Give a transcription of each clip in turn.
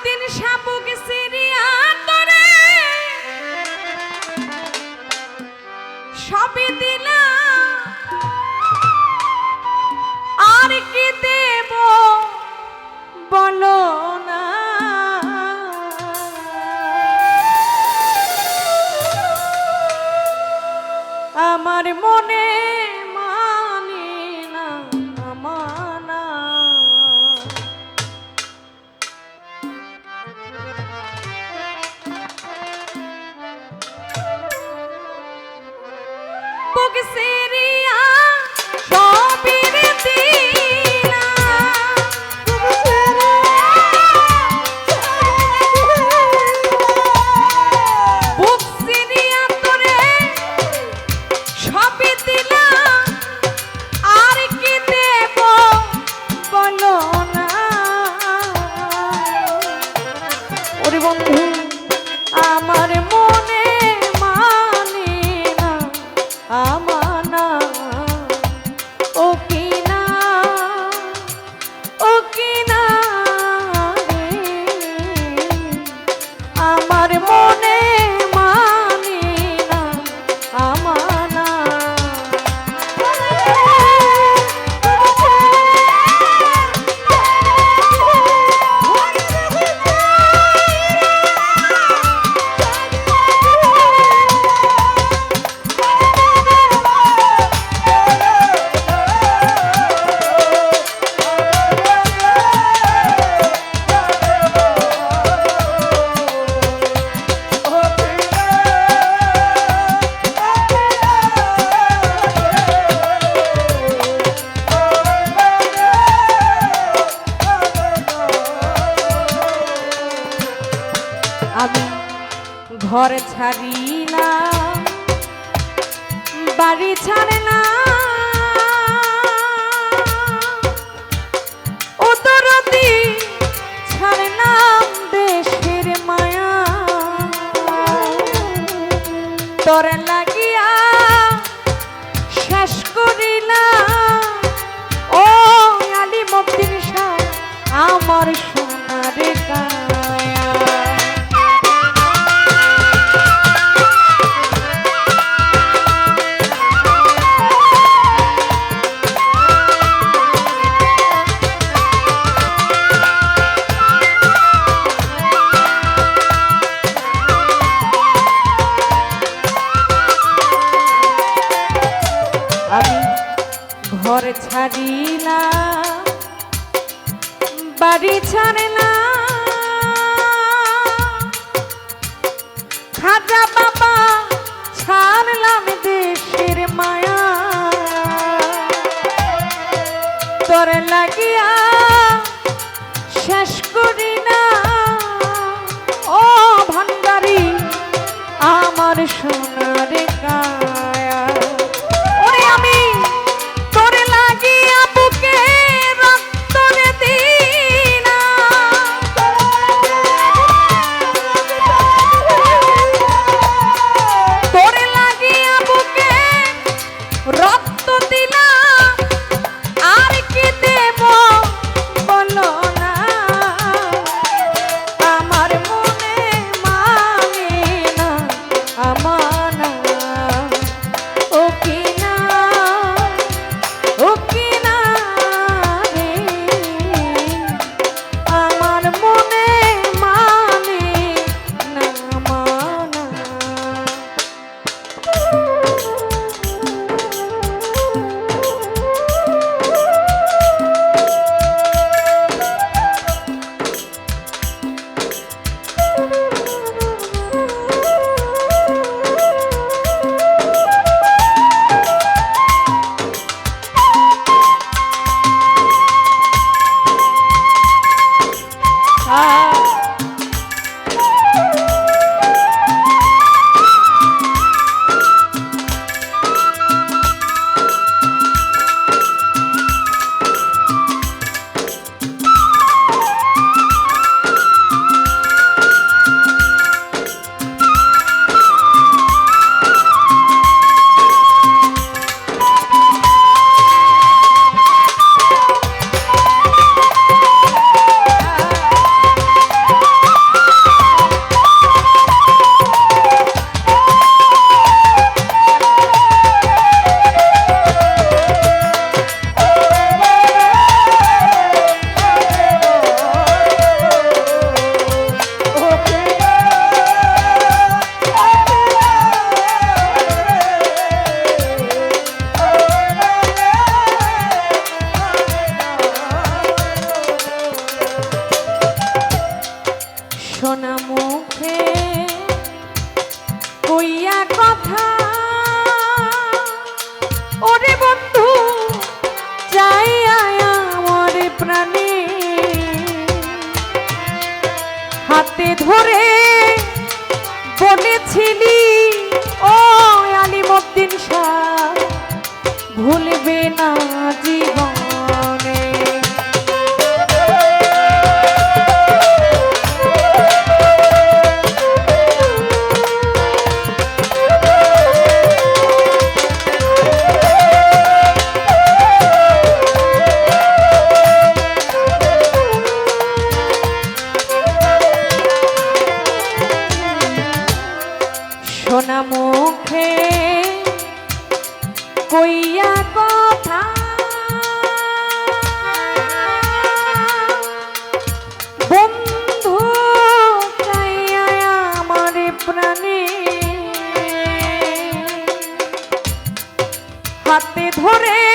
একদিন শাবক সিরিয়া তরে সবই দিলাম আর কি দেব বলো না। আমার মনে আমানা ঘর ছাড়ি না বাড়ি ছাড়ে না। ও ছাড়ে না দেশের মায়া। তোর খাজা বাবা, ছাড়লাম দেশের মায়া। তোর লাগিয়া শেষ করি না। ও ভান্ডারি, আমার সোনার কায়া হাতে ধরে বলেছিলি ও আলিমদ্দিন শাহ। ভুলবে না জীবন। প্রাণী হাতে ধরে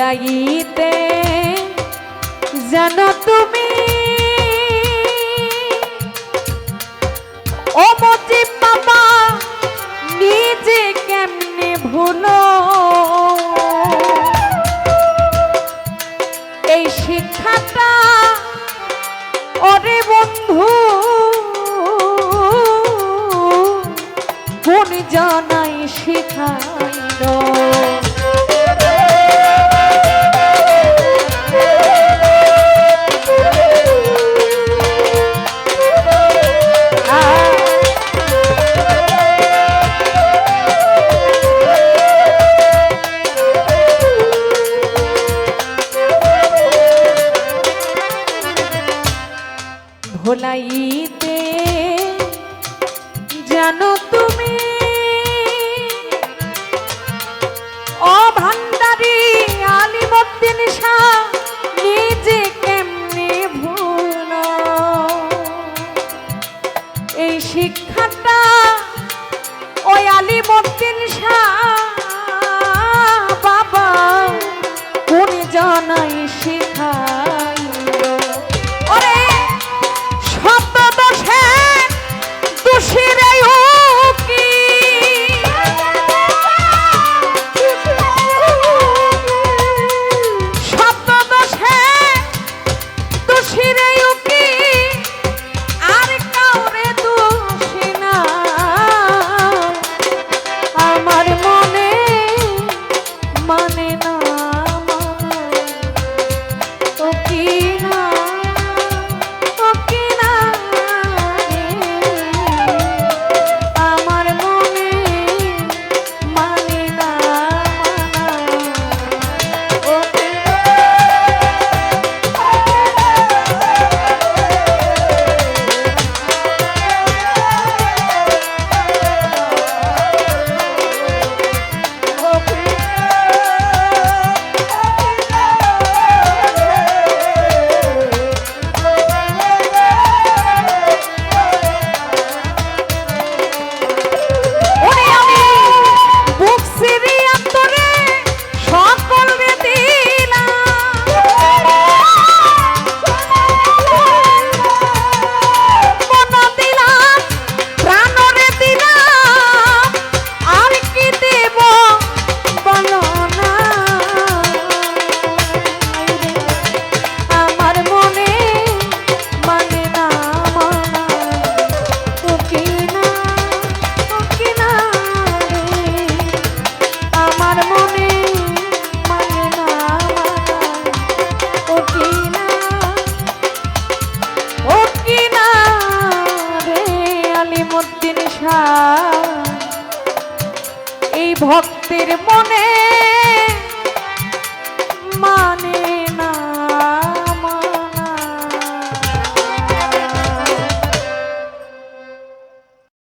লাগিতে, জানো তুমি? ও মজি পাপা, নিজে কেমনে ভুলো? এই শিক্ষাটা ওরে বন্ধু, কোন জানাই শিখা